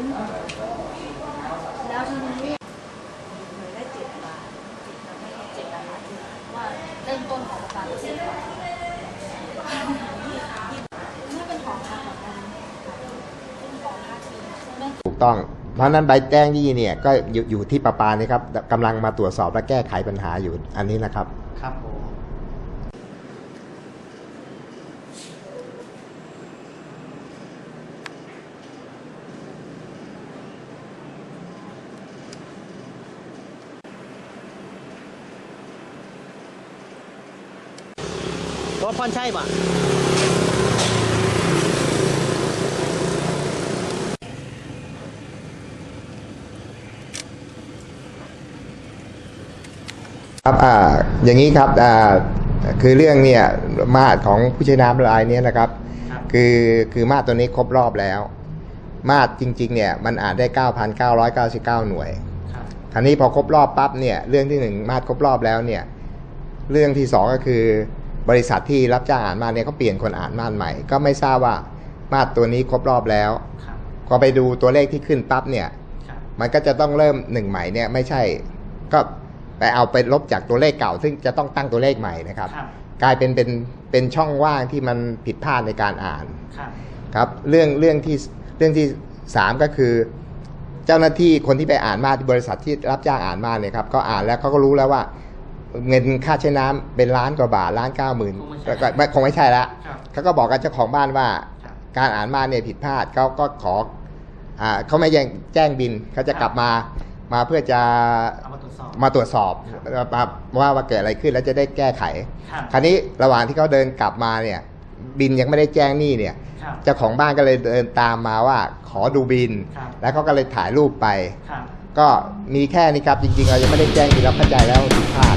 น แล้วทีนี้หนูได้เจ็ดบาทเจ็ดบาทว่าเริ่มต้นของบาทเจ็ดบาทนี่เป็นของพักเอนกันเป็นของพักที่ถูกต้อง เพราะนั้นใบแจ้งนี่เนี่ยก็อยู่อยู่ที่ประปานี่ครับกำลังมาตรวจสอบและแก้ไขปัญหาอยู่อันนี้นะครับ ครับผม รถพรใช่ปะครับอ่าอย่างนี้ครับอ่าคือเรื่องเนี่ยมาตรของผู้ใช้น้ำรายเนี้นะครับครับ คือคือมาตรตัวนี้ครบรอบแล้ว มาตรจริงๆเนี่ยมันอ่านได้ 9,999 หน่วยครับคราวนี้พอครบรอบปั๊บเนี่ยเรื่องที่หนึ่งมาตรครบรอบแล้วเนี่ยเรื่องที่สองก็คือ บริษัทที่รับจ้างอ่านมาเนี่ยเขาเปลี่ยนคนอ่านมาตรใหม่ ก็ไม่ทราบว่ามาตรตัวนี้ครบรอบแล้วครับพอไปดูตัวเลขที่ขึ้นปั๊บเนี่ยครับมันก็จะต้องเริ่มหนึ่งใหม่เนี่ยไม่ใช่ ก็ไปเอาไปลบจากตัวเลขเก่า ซึ่งจะต้องตั้งตัวเลขใหม่นะครับครับกลายเป็นเป็นเป็นช่องว่างที่มันผิดพลาดในการอ่านครับครับเรื่องเรื่องที่เรื่องที่สามก็คือ เจ้าหน้าที่คนที่ไปอ่านมาที่บริษัทที่รับจ้างอ่านมาเนี่ยครับก็อ่านแล้วเขาก็รู้แล้วว่า เงินค่าใช้น้ำเป็นล้านกว่าบาทล้านเก้าหมื่นแล้วก็ไม่คงไม่ใช่ละครับเขาก็บอกกับเจ้าของบ้านว่าครับการอ่านมาเนี่ยผิดพลาดเขาก็ขออ่าเขาไม่แจ้งแจ้งบินเขาจะกลับมามาเพื่อจะเอามาตรวจสอบมาตรวจสอบครับมาว่าว่าเกิดอะไรขึ้นแล้วจะได้แก้ไขครับคราวนี้ระหว่างที่เขาเดินกลับมาเนี่ย บินยังไม่ได้แจ้งหนี้เนี่ยครับเจ้าของบ้านก็เลยเดินตามมาว่าขอดูบินครับแล้วเขาก็เลยถ่ายรูปไปครับก็มีแค่นี้ครับจริงๆเรายังไม่ได้แจ้งบินเราเข้าใจแล้วผิดพลาด